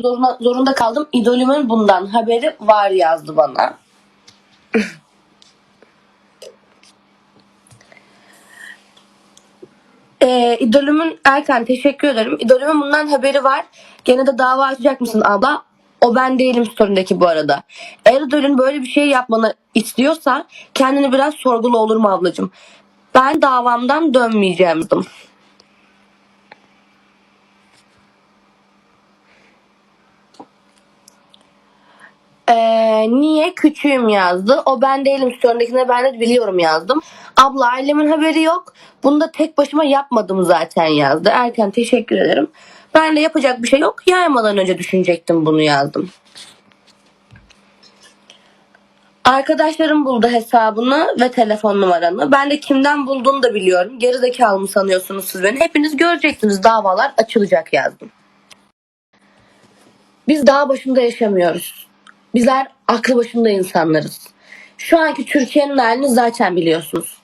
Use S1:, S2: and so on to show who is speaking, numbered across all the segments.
S1: zorunda, zorunda kaldım. İdolümün bundan haberi var yazdı bana. Ee, idolümün Erkan teşekkür ederim. İdolümün bundan haberi var. Gene de dava açacak mısın abla? O ben değilim sorundaki bu arada. Eğer idolün böyle bir şey yapmanı istiyorsa kendini biraz sorgula olur mu ablacığım? Ben davamdan dönmeyeceğim. dedim. Ee, niye küçüğüm yazdı. O ben değilim sonrakine ben de biliyorum yazdım. Abla ailemin haberi yok. Bunu da tek başıma yapmadım zaten yazdı. Erken teşekkür ederim. Ben de yapacak bir şey yok. Yaymadan önce düşünecektim bunu yazdım. Arkadaşlarım buldu hesabını ve telefon numaranı. Ben de kimden bulduğunu da biliyorum. Gerizekalı mı sanıyorsunuz siz beni? Hepiniz göreceksiniz davalar açılacak yazdım. Biz dağ başında yaşamıyoruz. Bizler aklı başında insanlarız. Şu anki Türkiye'nin halini zaten biliyorsunuz.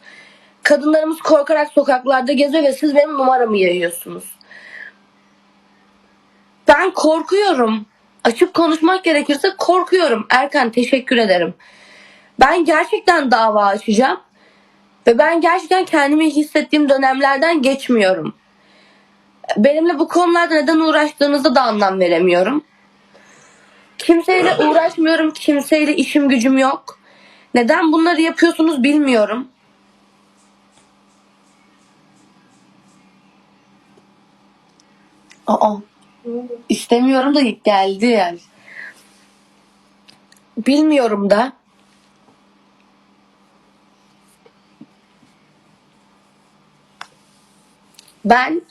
S1: Kadınlarımız korkarak sokaklarda geziyor ve siz benim numaramı yayıyorsunuz. Ben korkuyorum. Açık konuşmak gerekirse korkuyorum. Erkan teşekkür ederim. Ben gerçekten dava açacağım. Ve ben gerçekten kendimi hissettiğim dönemlerden geçmiyorum. Benimle bu konularda neden uğraştığınızda da anlam veremiyorum. Kimseyle uğraşmıyorum. Kimseyle işim gücüm yok. Neden bunları yapıyorsunuz bilmiyorum. Aa. İstemiyorum da geldi yani. Bilmiyorum da. Ben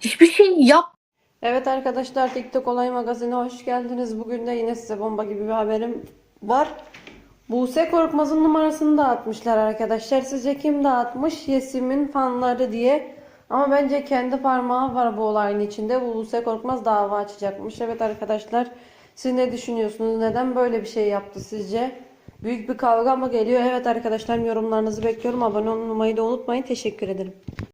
S1: hiçbir şey yap
S2: Evet arkadaşlar TikTok Olay Magazin'e hoş geldiniz. Bugün de yine size bomba gibi bir haberim var. Buse Korkmaz'ın numarasını dağıtmışlar arkadaşlar. Sizce kim dağıtmış? Yesim'in fanları diye. Ama bence kendi parmağı var bu olayın içinde. Bu Buse Korkmaz dava açacakmış. Evet arkadaşlar siz ne düşünüyorsunuz? Neden böyle bir şey yaptı sizce? Büyük bir kavga mı geliyor? Evet arkadaşlar yorumlarınızı bekliyorum. Abone olmayı da unutmayın. Teşekkür ederim.